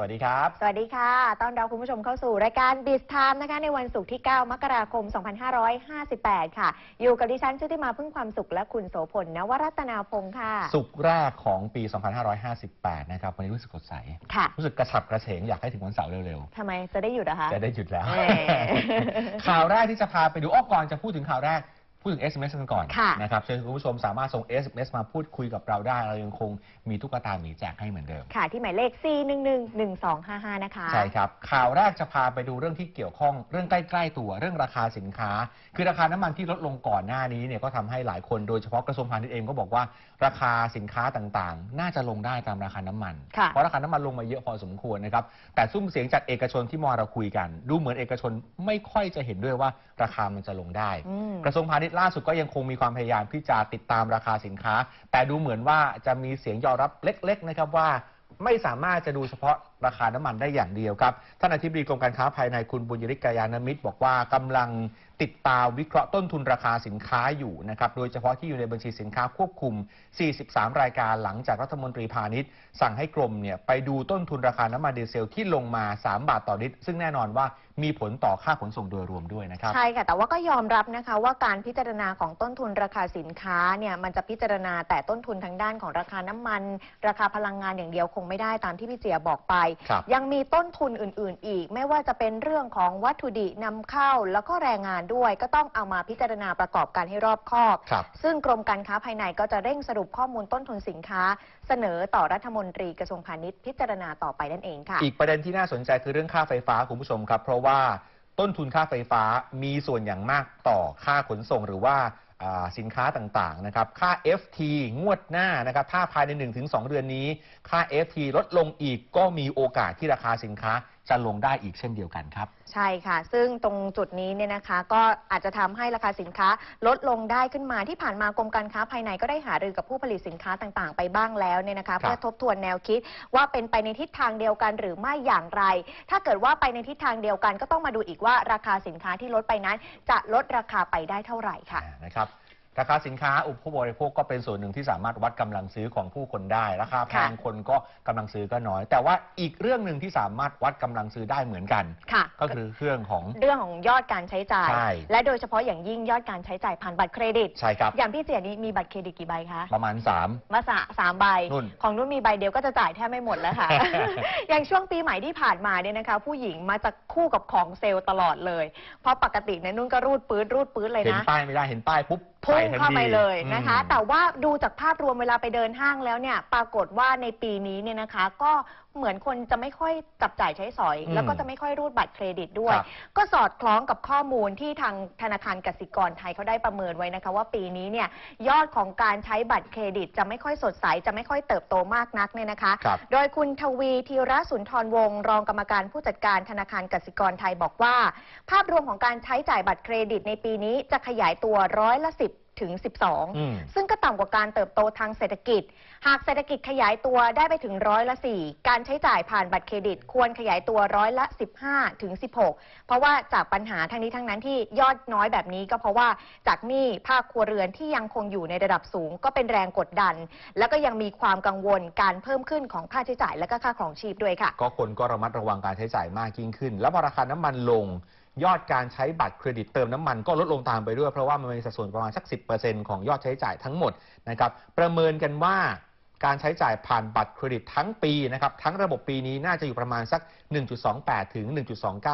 สวัสดีครับ สวัสดีค่ะต้อนรับคุณผู้ชมเข้าสู่รายการ b i z Time นะคะ ในวันศุกร์ที่ 9 มกราคม 2558 ค่ะ อยู่กับดิฉันชุติมาพึ่งความสุขและคุณโสพลนวรัตนาพงค์ค่ะสุกร์แรกของปี 2558 นะครับ วันนี้รู้สึกสดใส ค่ะ รู้สึกกระฉับกระเฉงอยากให้ถึงวันเสาร์เร็วทำไมจะได้หยุดอะคะ ๆ จะได้หยุดแล้วแหมข่าวแรกที่จะพาไปดูอ้อก่อนจะพูดถึงข่าวแรก พูดถึง SMS กันก่อนค่ะ นะครับเชิญคุณผู้ชมสามารถส่ง SMS มาพูดคุยกับเราได้ เรายังคงมีตุ๊กตาหมีแจกให้เหมือนเดิม ค่ะ ที่หมายเลข 4111255 นะคะ ใช่ครับ ข่าวแรกจะพาไปดูเรื่องที่เกี่ยวข้องเรื่องใกล้ๆ ตัวเรื่องราคาสินค้า คือราคาน้ำมันที่ลดลงก่อนหน้านี้เนี่ยก็ทำให้หลายคนโดยเฉพาะกระทรวงพาณิชย์เองก็บอกว่า ราคาสินค้าต่างๆ น่าจะลงได้ตามราคาน้ำมัน ค่ะ เพราะราคาน้ำมันลงมาเยอะพอสมควรนะครับแต่ซุ้มเสียงจากเอกชนที่มอเราคุยกัน ดูเหมือนเอกชนไม่ค่อยจะเห็นด้วยว่าราคามันจะลงได้ อืม กระทรวงพาณิชย์ล่าสุดก็ยังคงมีความพยายามที่จะติดตามราคาสินค้า แต่ดูเหมือนว่าจะมีเสียงยอมรับเล็ก ๆ นะครับว่าไม่สามารถจะดูเฉพาะราคาน้ำมันได้อย่างเดียวครับ ท่านอธิบดีกรมการค้าภายในคุณบุญยริกกายานมิตรบอกว่ากำลัง ติดตามวิเคราะห์ต้นทุนราคาสินค้าอยู่นะครับโดยเฉพาะที่อยู่ในบัญชีสินค้าควบคุม 43 รายการหลังจากรัฐมนตรีพาณิชย์ สั่งให้กรมเนี่ยไปดูต้นทุนราคาน้ำมันดีเซลที่ลงมา 3 บาทต่อลิตร ซึ่งแน่นอนว่ามีผลต่อค่าขนส่งโดยรวมด้วยนะครับ ใช่ค่ะ แต่ว่าก็ยอมรับนะคะว่าการพิจารณาของต้นทุนราคาสินค้าเนี่ยมันจะพิจารณาแต่ต้นทุนทางด้านของราคาน้ำมัน ราคาพลังงานอย่างเดียวคงไม่ได้ตามที่พี่เจียบอกไปครับยังมีต้นทุนอื่น ๆ อีก ไม่ว่าจะเป็นเรื่องของวัตถุดิบนำเข้าแล้วก็แรงงานด้วย ก็ต้องเอามาพิจารณาประกอบกันให้รอบคอบ ครับ ซึ่งกรมการค้าภายในก็จะเร่งสรุปข้อมูลต้นทุนสินค้า เสนอต่อรัฐมนตรีกระทรวงพาณิชย์พิจารณาต่อไปนั่นเองค่ะ อีกประเด็นที่น่าสนใจคือเรื่องค่าไฟฟ้าคุณผู้ชมครับ เพราะว่าต้นทุนค่าไฟฟ้ามีส่วนอย่างมากต่อค่าขนส่งหรือว่าอ่าสินค้าต่างๆนะครับค่า FT งวดหน้านะครับถ้าภายใน 1-2 เดือนนี้ ค่า FT ลดลงอีกก็มีโอกาสที่ราคาสินค้า จะลงได้อีกเช่นเดียวกันครับ ใช่ค่ะ ซึ่งตรงจุดนี้เนี่ยนะคะ ก็อาจจะทำให้ราคาสินค้าลดลงได้ขึ้นมาที่ผ่านมากรมการค้าภายในก็ได้หารือกับผู้ผลิตสินค้าต่างๆ ไปบ้างแล้วเนี่ยนะคะ เพื่อทบทวนแนวคิดว่าเป็นไปในทิศทางเดียวกันหรือไม่อย่างไร ถ้าเกิดว่าไปในทิศทางเดียวกันก็ต้องมาดูอีกว่าราคาสินค้าที่ลดไปนั้น จะลดราคาไปได้เท่าไหร่ค่ะ นะครับ ราคาสินค้าอุปโภคบริโภคก็เป็นส่วนหนึ่งที่สามารถวัดกำลังซื้อของผู้คนได้ราคาแพงค่ะคนก็กำลังซื้อก็น้อย แต่ว่าอีกเรื่องหนึ่งที่สามารถวัดกำลังซื้อได้เหมือนกันค่ะก็คือเรื่องของเรื่องของยอดการใช้จ่ายใช่และโดยเฉพาะอย่างยิ่งยอดการใช้จ่ายผ่านบัตรเครดิตใช่ครับอย่างพี่เจียนี่มีบัตรเครดิตกี่ใบคะประมาณ3มาสะสามใบนุ่นของนุ่นมีใบเดียวก็จะจ่ายแทบไม่หมดแล้วค่ะ อย่างช่วงปีใหม่ที่ผ่านมาเนี่ยนะคะ ผู้หญิงมาจะคู่กับของเซลล์ตลอดเลย เพราะปกติเนี่ยนุ่นก็รูดปื๊ดรูดปื๊ดเลยเห็นนะป้ายไม่ได้เห็นป้ายปุ๊บพุ่งทันเข้าไปทีเลยนะคะอืมแต่ว่าดูจากภาพรวมเวลาไปเดินห้างแล้วเนี่ย ปรากฏว่าในปีนี้เนี่ยนะคะ ก็เหมือนคนจะไม่ค่อยจับจ่ายใช้สอย อืมแล้วก็จะไม่ค่อยรูดบัตรเครดิตด้วย ครับ ก็สอดคล้องกับข้อมูลที่ทางธนาคารกสิกรไทยเขาได้ประเมินไว้นะคะ ว่าปีนี้เนี่ยยอดของการใช้บัตรเครดิตจะไม่ค่อยสดใสจะไม่ค่อยเติบโตมากนักเนี่ยนะคะ ครับ โดยคุณทวีธีระสุนทรวงศ์รองกรรมการผู้จัดการธนาคารกสิกรไทยบอกว่า ภาพรวมของการใช้จ่ายบัตรเครดิตในปีนี้จะขยายตัวร้อยละ10 ถึง12อืมซึ่งก็ต่ำกว่าการเติบโตทางเศรษฐกิจ หากเศรษฐกิจขยายตัวได้ไปถึงร้อยละ 4 การใช้จ่ายผ่านบัตรเครดิต ควรขยายตัวร้อยละ 15 ถึง 16 เพราะว่าจากปัญหาทั้งนี้ทั้งนั้นที่ยอดน้อยแบบนี้ก็เพราะว่าจากหนี้ภาคครัวเรือนที่ยังคงอยู่ในระดับสูง ก็เป็นแรงกดดัน แล้วก็ยังมีความกังวลการเพิ่มขึ้นของค่าใช้จ่ายและก็ค่าครองชีพด้วยค่ะ ก็คนก็ระมัดระวังการใช้จ่ายมากยิ่งขึ้น แล้วพอราคาน้ำมันลง ยอดการใช้บัตรเครดิตเติมน้ำมันก็ลดลงตามไปด้วย เพราะว่ามันมีสัดส่วนประมาณสัก 10%ของยอดใช้จ่ายทั้งหมดนะครับประเมินกันว่าการใช้จ่ายผ่านบัตรเครดิตทั้งปีนะครับทั้งระบบปีนี้น่าจะอยู่ประมาณสัก 1.28 ถึง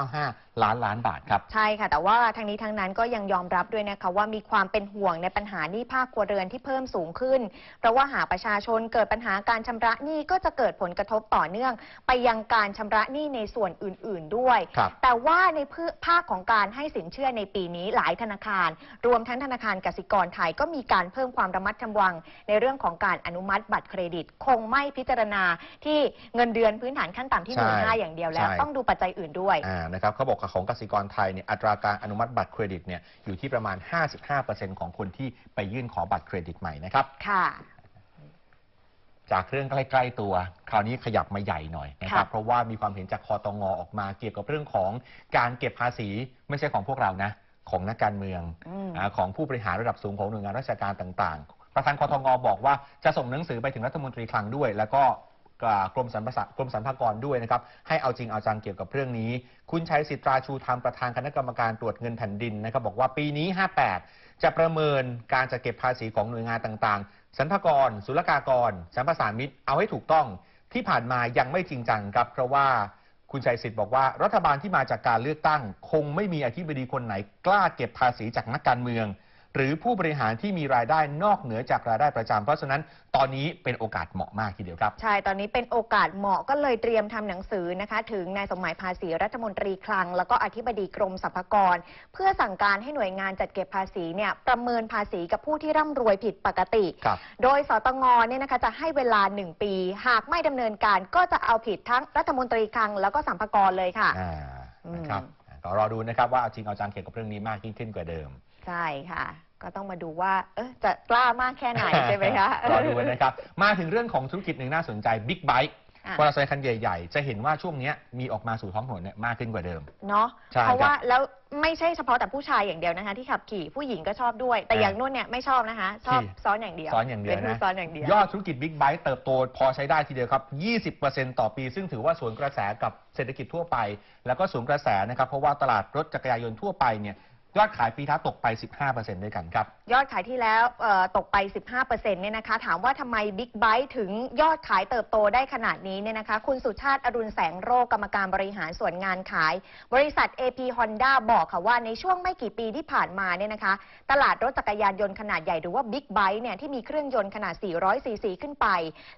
1.295ล้านล้านบาทครับ ใช่ค่ะ แต่ว่าทางนี้ทางนั้นก็ยังยอมรับด้วยนะคะว่ามีความเป็นห่วงในปัญหาหนี้ภาคครัวเรือนที่เพิ่มสูงขึ้น เพราะว่าหากประชาชนเกิดปัญหาการชำระหนี้ก็จะเกิดผลกระทบต่อเนื่อง ไปยังการชำระหนี้ในส่วนอื่น ๆด้วยครับแต่ว่าในภาคของการให้สินเชื่อในปีนี้หลายธนาคาร รวมทั้งธนาคารกสิกรไทยก็มีการเพิ่มความระมัดระวัง ในเรื่องของการอนุมัติบัตรเครดิต คงไม่พิจารณาที่เงินเดือนพื้นฐานขั้นต่ำที่หใช่มื่นห้าอย่างเดียวแล้วใช่ต้องดูปัจจัยอื่นด้วยอ่านะครับเขาบอกของกสิกรไทยเนี่ยอัตราการอนุมัติบัตรเครดิตเนี่ยอยู่ที่ประมาณ 55%ของคนที่ไปยื่นขอบัตรเครดิตใหม่นะครับค่ะ จากเรื่องใกล้ ๆ ตัว คราวนี้ขยับมาใหญ่หน่อยนะครับ ค่ะ เพราะว่ามีความเห็นจากคอตงออกมาเกี่ยวกับเรื่องของการเก็บภาษีไม่ใช่ของพวกเรานะ ของนักการเมือง อืม อาของผู้บริหารระดับสูงของหน่วยงานราชการต่าง ๆ ประธานคอตงบอกว่าจะส่งหนังสือไปถึงรัฐมนตรีคลังด้วย แล้วก็ กรมสรรพากรมสรรพากรด้วยนะครับ ให้เอาจริงเอาจังเกี่ยวกับเรื่องนี้ คุณชัยสิทราชูธรรมประธานคณะกรรมการตรวจเงินแผ่นดินนะครับ บอกว่าปีนี้ 58 จะประเมินการจัดเก็บภาษีของหน่วยงานต่างๆ สรรพากร ศุลกากร สรรพสามิตเอาให้ถูกต้องที่ผ่านมายังไม่จริงจังครับ เพราะว่าคุณชัยสิทธิ์บอกว่ารัฐบาลที่มาจากการเลือกตั้ง คงไม่มีอธิบดีคนไหนกล้าเก็บภาษีจากนักการเมือง หรือผู้บริหารที่มีรายได้นอกเหนือจากรายได้ประจำเพราะฉะนั้นตอนนี้เป็นโอกาสเหมาะมากทีเดียวครับ ใช่ ตอนนี้เป็นโอกาสเหมาะก็เลยเตรียมทำหนังสือนะคะ ถึงนายสมหมายภาษีรัฐมนตรีคลัง แล้วก็อธิบดีกรมสรรพากร เพื่อสั่งการให้หน่วยงานจัดเก็บภาษีเนี่ยประเมินภาษีกับผู้ที่ร่ำรวยผิดปกติครับโดยสตงเนี่ยนะคะจะให้เวลา 1 ปี หากไม่ดำเนินการก็จะเอาผิดทั้งรัฐมนตรีคลัง แล้วก็สรรพากรเลยค่ะอ่าอืมนะครับก็รอดูนะครับว่าเอาจริงเอาจังเกี่ยวกับเรื่องนี้มากยิ่งขึ้นกว่าเดิม ใช่ค่ะ ก็ต้องมาดูว่า เออจะกล้ามากแค่ไหน ใช่ไหมคะ รอดูนะครับ มาถึงเรื่องของธุรกิจหนึ่งน่าสนใจบิ๊กไบค์อะมอเตอร์ไซค์คันใหญ่ ๆ จะเห็นว่าช่วงเนี้ยมีออกมาสู่ท้องถนนเนี่ยมากขึ้นกว่าเดิม เนาะใช่เพราะว่าครับแล้วไม่ใช่เฉพาะแต่ผู้ชายอย่างเดียวนะคะ ที่ขับขี่ผู้หญิงก็ชอบด้วย แต่อ่าอย่างนุ่นเนี่ยไม่ชอบนะคะ ชอบขี่ซ้อนอย่างเดียวซ้อนอย่างเดียวเป็นผู้นะซ้อนอย่างเดียวยอดธุรกิจบิ๊กไบค์เติบโตพอใช้ได้ทีเดียวครับ 20%ต่อปี ซึ่งถือว่าสวนกระแสกับเศรษฐกิจทั่วไป แล้วก็สวนกระแสนะครับเพราะว่าตลาดรถจักรยานยนต์ทั่วไปเนี่ย ยอดขายปีท้าตกไป 15%ด้วยกันครับ ยอดขายที่แล้วเอ่อตกไป 15%เนี่ยนะคะ ถามว่าทำไมบิ๊กไบ e ถึงยอดขายเติบโตได้ขนาดนี้เนี่ยนะคะ คุณสุชาติอรุณแสงโรคกรรมการบริหารส่วนงานขาย บริษัท AP Honda บอกค่ะว่าในช่วงไม่กี่ปีที่ผ่านมาเนี่ยนะคะ ตลาดรถจักรยานยนต์ขนาดใหญ่หรือว่าบิ๊กไบ e เนี่ยที่มีเครื่องยนต์ขนาด 400 ซีซีขึ้นไป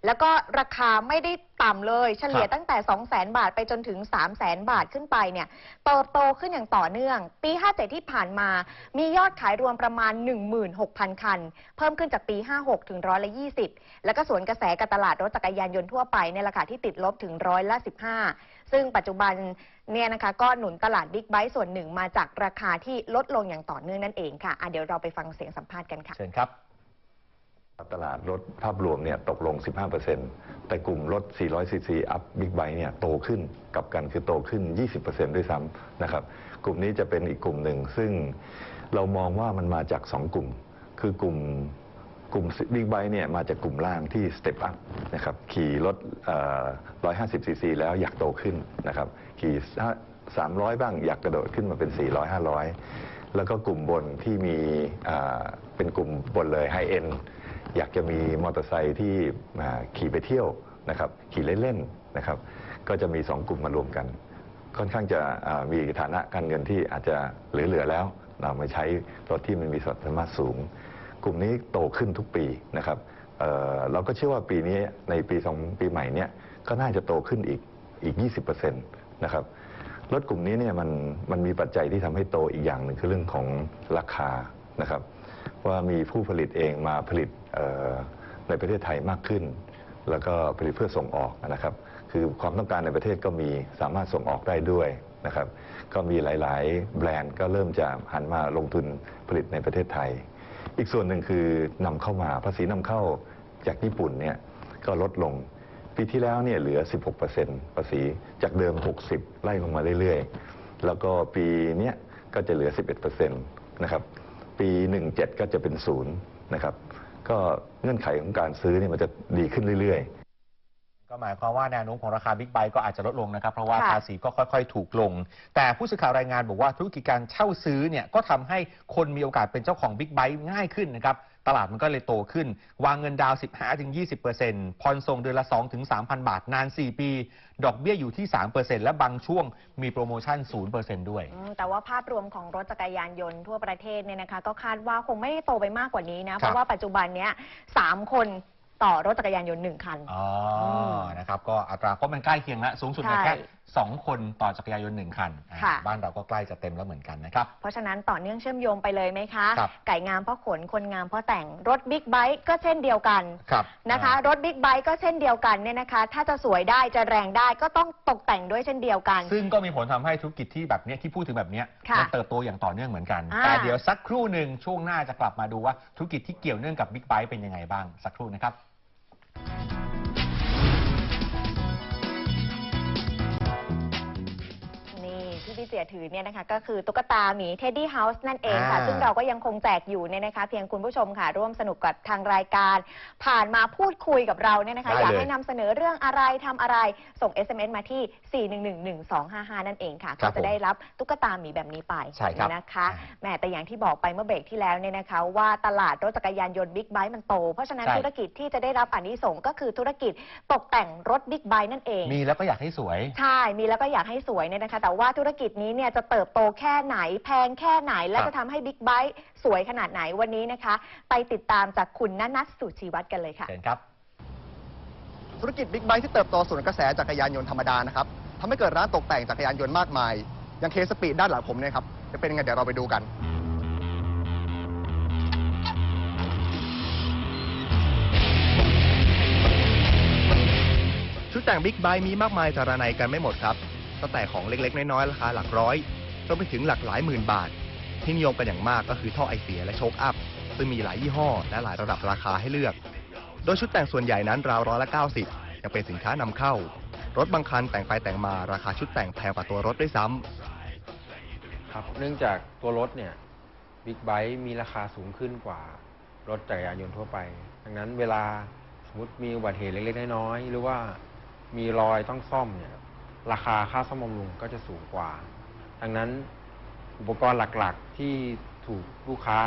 แล้วก็ราคาไม่ได้ต่ำเลย เฉลี่ยครับตั้งแต่ 200,000 บาทไปจนถึง 300,000 บาทขึ้นไปเนี่ยเติบโตขึ้นอย่างต่อเนื่อง ปี 57 ที่ผ่านมา มียอดขายรวมประมาณ 16,000 คัน เพิ่มขึ้นจากปี 56 ถึงร้อยละ 20 แล้วก็สวนกระแสกับตลาดรถจักรยานยนต์ทั่วไปในราคาที่ติดลบถึงร้อยละ 15 ซึ่งปัจจุบันเนี่ยนะคะก็หนุนตลาดบิ๊กไบค์ส่วนหนึ่งมาจากราคาที่ลดลงอย่างต่อเนื่องนั่นเองค่ะอะเดี๋ยวเราไปฟังเสียงสัมภาษณ์กันค่ะเชิญครับ ตลาดรถภาพรวมเนี่ยตกลง 15%แต่กลุ่มรถ 400ซีซีอัพบิ๊กไบค์เนี่ยโตขึ้นกับกันคือโตขึ้น 20%ด้วยซ้ำนะครับ กลุ่มนี้จะเป็นอีกกลุ่มหนึ่ง ซึ่งเรามองว่ามันมาจาก 2 กลุ่ม คือกลุ่มกลุ่มบิ๊กไบค์เนี่ยมาจากกลุ่มล่างที่สเต็ปอัพนะครับขี่รถเอ่อ150ซีซีแล้วอยากโตขึ้นนะครับขี่ 300 บ้างอยากกระโดดขึ้นมาเป็น 400 500 แล้วก็กลุ่มบนที่มีเป็นกลุ่มบนเลยไฮเอ็น อยากจะมีมอเตอร์ไซค์ที่ขี่ไปเที่ยวนะครับขี่เล่นๆนะครับ ก็จะมี 2 กลุ่มมารวมกัน ค่อนข้างจะมีฐานะการเงินที่อาจจะเหลือๆแล้วเรามาใช้รถที่มันมีสมรรถนสูง กลุ่มนี้โตขึ้นทุกปีนะครับเเราก็เชื่อว่าปีนี้ในปีสองปีใหม่เนี้ยก็น่าจะโตขึ้นอีกอีก 20%นะครับรถกลุ่มนี้เนี่ยมันมันมีปัจจัยที่ทำให้โตอีกอย่างหนึ่งคือเรื่องของราคานะครับ ว่ามีผู้ผลิตเองมาผลิต ในประเทศไทยมากขึ้น แล้วก็ผลิตเพื่อส่งออกนะครับ คือความต้องการในประเทศก็มีสามารถส่งออกได้ด้วยนะครับ ก็มีหลาย ๆ แบรนด์ก็เริ่มจะหันมาลงทุนผลิตในประเทศไทย อีกส่วนหนึ่งคือนำเข้ามาภาษีนำเข้าจากญี่ปุ่นเนี่ยก็ลดลงปีที่แล้วเนี่ยเหลือ 16%ภาษีจากเดิม 60 ไล่ลงมาเรื่อยๆ แล้วก็ปีเนี้ยก็จะเหลือ 11%นะครับ ปี 17 ก็จะเป็นศูนย์นะครับ ก็เงื่อนไขของการซื้อเนี่ยมันจะดีขึ้นเรื่อยๆ ก็หมายความว่าแนวโน้มของราคาบิ๊กไบค์ก็อาจจะลดลงนะครับ เพราะว่าค่ะ ภาษีก็ค่อยๆ ถูกลง แต่ผู้สื่อข่าวรายงานบอกว่าธุรกิจการเช่าซื้อเนี่ยก็ทำให้คนมีโอกาสเป็นเจ้าของบิ๊กไบค์ง่ายขึ้นนะครับ ตลาดมันก็เลยโตขึ้น วางเงินดาวน์15-20%ผ่อนส่งเดือนละ 2-3,000 บาทนาน 4 ปี ดอกเบี้ยอยู่ที่ 3%และบางช่วงมีโปรโมชั่น 0%ด้วย อืมแต่ว่าภาพรวมของรถจักรยานยนต์ทั่วประเทศเนี่ยนะคะ ก็คาดว่าคงไม่ได้โตไปมากกว่านี้นะ เพราะว่าปัจจุบันเนี้ยสามคน ต่อรถจักรยานยนต์หนึ่งคัน อ๋ออมนะครับ ก็อัตราเพราะมันใกล้เคียงแล้วสูงสุดในใช่ แค่ สองคนต่อจักรยานยนต์หนึ่งคันอ่าค่ะ บ้านเราก็ใกล้จะเต็มแล้วเหมือนกันนะครับ เพราะฉะนั้นต่อเนื่องเชื่อมโยงไปเลยไหมคะ ครับ ไก่งามเพราะขน คนงามเพราะแต่ง รถบิ๊กไบค์ก็เช่นเดียวกันครับนะคะอ่ารถบิ๊กไบค์ก็เช่นเดียวกันเนี่ยนะคะ ถ้าจะสวยได้จะแรงได้ก็ต้องตกแต่งด้วยเช่นเดียวกัน ซึ่งก็มีผลทำให้ธุรกิจที่แบบเนี้ยที่พูดถึงแบบเนี้ยค่ะมัเติบโตอย่างต่อเนื่องเหมือนกัน อ่า แต่เดี๋ยวสักครู่หนึ่งช่วงหน้าจะกลับมาดูว่าธุรกิจที่เกี่ยวเนื่องกับบิ๊กไบค์เป็นยังไงบ้างสักครู่นะครับ นี่พี่บิเสียถือเนี่ยนะคะก็คือตุ๊กตาหมีเท็ดดี้เฮาส์นั่นเองค่ะ อ่า ซึ่งเราก็ยังคงแจกอยู่เนี่ยนะคะ เพียงคุณผู้ชมค่ะ ร่วมสนุกกับทางรายการ ผ่านมาพูดคุยกับเราเนี่ยนะคะ ได้อยากเลยให้นำเสนอเรื่องอะไรทำอะไรส่ง SMS มาที่ 4111255 นั่นเองค่ะ ครัก็บจะได้รับตุ๊กตาหมีแบบนี้ไปใช่ครับนะคะอ่าแหมแต่อย่างที่บอกไปเมื่อเบรกที่แล้วเนี่ยนะคะ ว่าตลาดรถจักรยานยนต์บิ๊กไบค์มันโต เพราะฉะนั้นใช่ ธุรกิจที่จะได้รับอานิสงส์ก็คือธุรกิจตกแต่งรถบิ๊กไบค์นั่นเอง มีแล้วก็อยากให้สวย ใช่ มีแล้วก็อยากให้สวยเนี่ยนะคะ แต่ว่าธุรกิจนี้เนี่ยจะเติบโตแค่ไหน แพงแค่ไหน และครับจะทำให้บิ๊กไบค์สวยขนาดไหนวันนี้นะคะ ไปติดตามจากคุณณนัทสุชีวัตรกันเลยค่ะ เชิญครับ ธุรกิจบิ๊กไบค์ที่เติบโตสวนกระแสจักรยานยนต์ธรรมดานะครับทำให้เกิดร้านตกแต่งจักรยานยนต์มากมาย อย่างเคสปีดด้านหลังผมเนี่ยครับ จะเป็นยังไงเดี๋ยวเราไปดูกัน ชุดแต่งบิ๊กไบค์มีมากมายสารนัยกันไม่หมดครับ ตั้งแต่ของเล็กๆ น้อยๆ ราคาหลักร้อยจนไปถึงหลักหลายหมื่นบาท ที่นิยมกันอย่างมากก็คือท่อไอเสียและโชคอัพ ซึ่งมีหลายยี่ห้อและหลายระดับราคาให้เลือก โดยชุดแต่งส่วนใหญ่นั้นราวร้อยละ 90 ยังเป็นสินค้านำเข้า รถบางคันแต่งไปแต่งมาราคาชุดแต่งแพงกว่าตัวรถด้วยซ้ำครับเนื่องจากตัวรถเนี่ยบิ๊กไบค์มีราคาสูงขึ้นกว่ารถจักรยานยนต์ทั่วไป ดังนั้นเวลาสมมติมีอุบัติเหตุเล็กๆน้อยๆหรือว่ามีรอยต้องซ่อมเนี่ย ราคาค่าซ่อมบำรุงก็จะสูงกว่า ดังนั้นอุปกรณ์หลักๆที่ถูกลูกค้า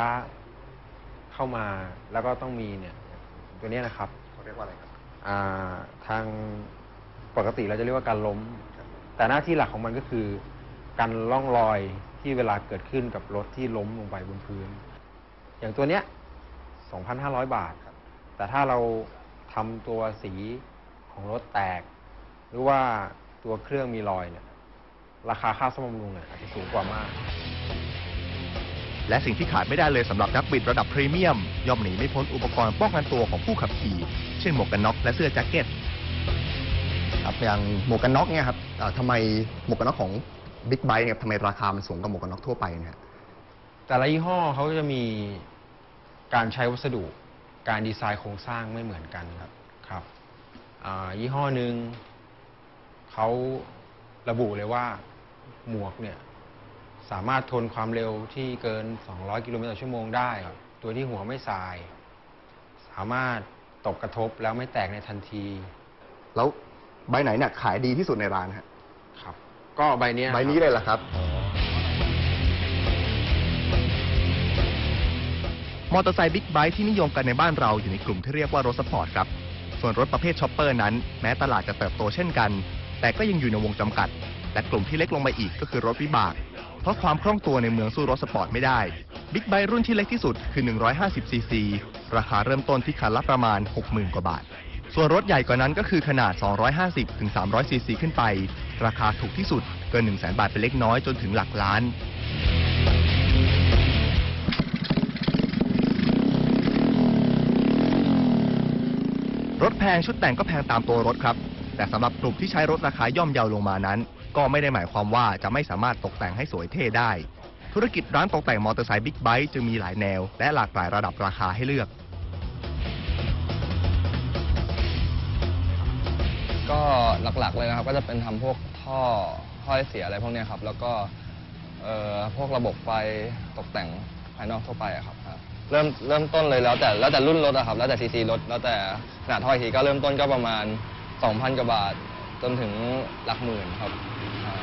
เข้ามาแล้วก็ต้องมีเนี่ยตัวเนี้ยนะครับเขาเรียกว่าอะไรครับ อ่าทางปกติเราจะเรียกว่าการล้มแต่หน้าที่หลักของมันก็คือ การล่องรอยที่เวลาเกิดขึ้นกับรถที่ล้มลงไปบนพื้น อย่างตัวเนี้ย 2,500 บาทแต่ถ้าเราทำตัวสีของรถแตก หรือว่า ตัวเครื่องมีรอยเนี่ยราคาค่าซ่อมบำรุงเนี่ยอาจจะสูงกว่ามาก และสิ่งที่ขาดไม่ได้เลยสำหรับนักบิดระดับพรีเมียม ย่อมหนีไม่พ้นอุปกรณ์ป้องกันตัวของผู้ขับขี่ เช่นหมวกกันน็อกและเสื้อแจ็คเก็ต ครับอย่างหมวกกันน็อกเนี่ยครับเอ่อทำไมหมวกกันน็อกของบิ๊กไบค์เนี่ยทำไมราคามันสูงกว่าหมวกกันน็อกทั่วไปเนี่ยแต่ละยี่ห้อเขาจะมีการใช้วัสดุ การดีไซน์โครงสร้างไม่เหมือนกันครับครับอ่ายี่ห้อหนึ่ง เขาระบุเลยว่าหมวกเนี่ยสามารถทนความเร็วที่เกิน 200 กิโลเมตรต่อชั่วโมงได้ครับตัวที่หัวไม่ทราย สามารถตกกระทบแล้วไม่แตกในทันที แล้วใบไหนเนี่ยขายดีที่สุดในร้านฮะครับ ก็ใบเนี้ยใบนี้ครับเลยเหรอครับ มอเตอร์ไซค์บิ๊กไบค์ที่นิยมกันในบ้านเราอยู่ในกลุ่มที่เรียกว่ารถสปอร์ตครับ ส่วนรถประเภทช็อปเปอร์นั้น แม้ตลาดจะเติบโตเช่นกัน แต่ก็ยังอยู่ในวงจำกัด และกลุ่มที่เล็กลงมาอีกก็คือรถวิบาก เพราะความคล่องตัวในเมืองสู้รถสปอร์ตไม่ได้ บิ๊กไบค์รุ่นที่เล็กที่สุดคือ 150 ซีซี ราคาเริ่มต้นที่คันละประมาณ 60,000 กว่าบาท ส่วนรถใหญ่กว่านั้นก็คือขนาด 250ถึง300 ซีซีขึ้นไป ราคาถูกที่สุดเกิน100,000 บาทเป็นเล็กน้อยจนถึงหลักล้านรถแพงชุดแต่งก็แพงตามตัวรถครับ แต่สำหรับกลุ่มที่ใช้รถราคาย่อมเยาวลงมานั้น ก็ไม่ได้หมายความว่าจะไม่สามารถตกแต่งให้สวยเท่ได้ ธุรกิจร้านตกแต่งมอเตอร์ไซค์บิ๊กไบค์จึงมีหลายแนว และหลากหลายระดับราคาให้เลือก ก็หลักๆเลยนะครับ ก็จะเป็นทำพวกท่อห้อยเสียอะไรพวกเนี้ยครับ แล้วก็เอ่อพวกระบบไฟตกแต่งภายนอกทั่วไปอะครับเริ่มเริ่มต้นเลยแล้วแต่แล้วแต่รุ่นรถอะครับ แล้วแต่ซีซีรถแล้วแต่ขนาดท่ออีกทีก็เริ่มต้นก็ประมาณ 2,000 กว่าบาทจนถึงหลักหมื่นครับอ่า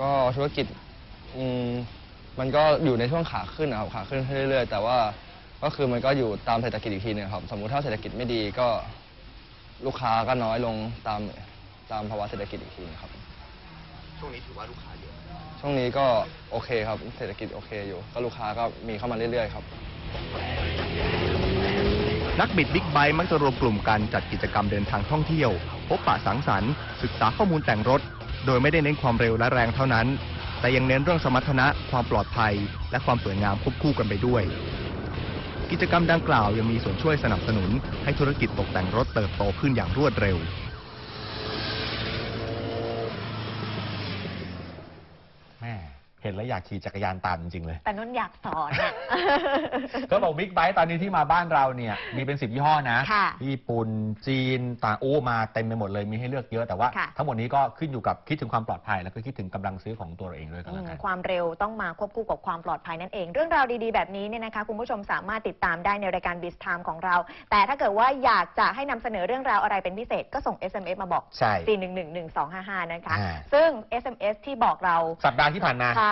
ก็ธุรกิจอืมมันก็อยู่ในช่วงขาขึ้นนะครับขาขึ้นเรื่อยๆ แต่ว่าก็คือมันก็อยู่ตามเศรษฐกิจอีกทีหนึงครับ สมมุติถ้าเศรษฐกิจไม่ดีก็ลูกค้าก็น้อยลงตามตามภาวะเศรษฐกิจอีกทีนะครับ ช่วงนี้ถือว่าลูกค้าเยอะช่วงนี้ก็โอเคครับ เศรษฐกิจโอเคอยู่ ก็ลูกค้าก็มีเข้ามาเรื่อยๆครับ นักบิดบิ๊กไบค์มักจะรวมกลุ่มกันจัดกิจกรรมเดินทางท่องเที่ยว พบปะสังสรรค์ ศึกษาข้อมูลแต่งรถ โดยไม่ได้เน้นความเร็วและแรงเท่านั้น แต่ยังเน้นเรื่องสมรรถนะ ความปลอดภัย และความสวยงามควบคู่กันไปด้วย กิจกรรมดังกล่าวยังมีส่วนช่วยสนับสนุน ให้ธุรกิจตกแต่งรถเติบโตขึ้นอย่างรวดเร็ว แม่ เห็นแล้วอยากขี่จักรยานตามจริงๆเลย แต่นุ่นอยากสอนอะ ก็บอกบิ๊กไบค์ตอนนี้ที่มาบ้านเราเนี่ยมีเป็นสิบยี่ห้อนะ ค่ะญี่ปุ่นจีนต่างโอ้มาเต็มไปหมดเลยมีให้เลือกเยอะแต่ว่า ค่ะ ทั้งหมดนี้ก็ขึ้นอยู่กับคิดถึงความปลอดภัย แล้วก็คิดถึงกำลังซื้อของตัวเราเองด้วยกันอืแล้วมกัน ความเร็วต้องมาควบคู่กับความปลอดภัยนั่นเอง เรื่องราวดีๆ แบบนี้เนี่ยนะคะ คุณผู้ชมสามารถติดตามได้ในรายการ b i z Time ของเรา แต่ถ้าเกิดว่าอยากจะให้นำเสนอเรื่องราวอะไรเป็นพิเศษก็ส่ง SMS มาบอก ใช่ 4111255 นะคะ อ่า ซึ่ง SMS ที่บอกเราสัปดาห์ที่ผ่านมา ใช่อืม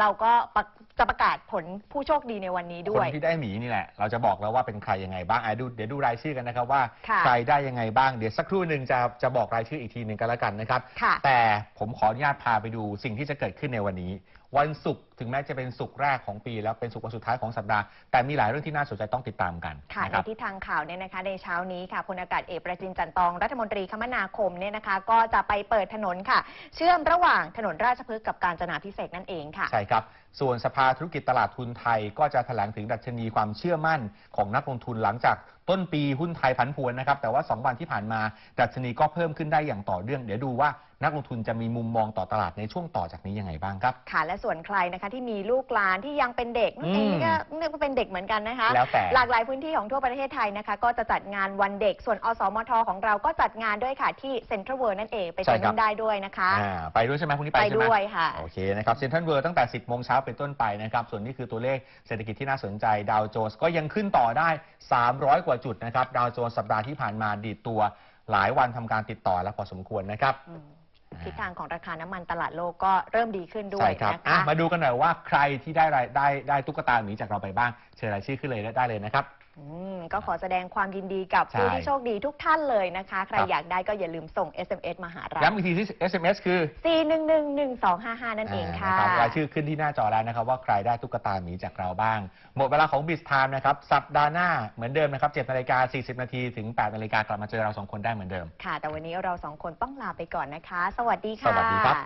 เราก็ประ จะประกาศผลผู้โชคดีในวันนี้คด้วยนที่ได้หมีนี่แหละ เราจะบอกแล้วว่าเป็นใครยังไงบ้างอะดูเดี๋ยวดูรายชื่อกันนะครับว่าค่ะ ใครได้ยังไงบ้าง เดี๋ยวสักครู่หนึ่งจะจะบอกรายชื่ออีกทีหนึ่งกันแล้วกันนะครับ ค่ะ แต่ผมขออนุญาตพาไปดูสิ่งที่จะเกิดขึ้นในวันนี้ วันศุกร์ถึงแม้จะเป็นศุกร์แรกของปี แล้วเป็นศุกร์วันสุดท้ายของสัปดาห์แต่มีหลายเรื่องที่น่าสนใจต้องติดตามกันค่ะนะในครับ ทิศทางข่าวเนี่ยนะคะในเช้านี้ค่ะพลอากาศเอกประจินจันทร์ตองรัฐมนตรีคมนาคมเนี่ยนะคะ ก็จะไปเปิดถนนค่ะ เชื่อมระหว่างถนนราชพฤกษ์กับการจนาพิเศษกนั่นเองค่ะ ใช่ครับ ส่วนสภาธุรกิจตลาดทุนไทยก็จะแถลงถึงดัชนีความเชื่อมั่นของนักลงทุนหลังจาก ต้นปีหุ้นไทยผันผวนนะครับ แต่ว่า 2 วันที่ผ่านมาดัชนีก็เพิ่มขึ้นได้อย่างต่อเนื่อง เดี๋ยวดูว่านักลงทุนจะมีมุมมองต่อตลาดในช่วงต่อจากนี้ยังไงบ้างครับ ค่ะ และส่วนใครนะคะที่มีลูกหลานที่ยังเป็นเด็กนั่นเองอืมนี่ก็เรียกว่าเป็นเด็กเหมือนกันนะคะ แล้วแต่หลากหลายพื้นที่ของทั่วประเทศไทยนะคะ ก็จะจัดงานวันเด็ก ส่วนอสมทของเราก็จัดงานด้วยค่ะที่เซ็นทรัลเวิร์นั่นเองไปใช่ชมครับกันได้ด้วยนะคะอ่าไปด้วยใช่ไหมพรุ่งนี้ไปไปใช่ไหมด้วยค่ะโอเคนะครับเซ็นทรัลเวิร์ตั้งแต่ 10โมงเช้าเป็นต้นไปนะครับส่วนนี้คือตัวเลขเศรษฐกิจที่น่าสนใจดาวโจนส์ก็ยังขึ้นต่อได้ 300 กว่าจุดนะครับดาวโจนส์สัปดาห์ที่ผ่านมาดีดตัวหลายวันทำการติดต่อแล้วพอสมควรนะครับอืมทิศทางของราคาน้ำมันตลาดโลกก็เริ่มดีขึ้นด้วใช่ยครับนะอะคะมาดูกันหน่อยว่าใครที่ได้รายได้ได้ตุ๊กตาหมีจากเราไปบ้าง เชิญรายชื่อขึ้นเลยได้เลยนะครับ อืมก็ขอแสดงความยินดีกับใช่ผู้ที่โชคดีทุกท่านเลยนะคะ ใครครับอยากได้ก็อย่าลืมส่ง SMS มาหาเรา ย้ำอีกทีที่ SMS คือ 4111255 นั่นเองค่ะานะครับรายชื่อขึ้นที่หน้าจอแล้วนะครับ ว่าใครได้ตุ๊กตาหมีจากเราบ้าง หมดเวลาของบิสไทม์นะครับ สัปดาห์หน้าเหมือนเดิมนะครับ7นาฬิกา40 นาทีถึง8นาฬิกากลับมาเจอเราสองคนได้เหมือนเดิม ค่ะ แต่วันนี้เราสองคนต้องลาไปก่อนนะคะ สวัสดีค่ะ สวัสดีครับ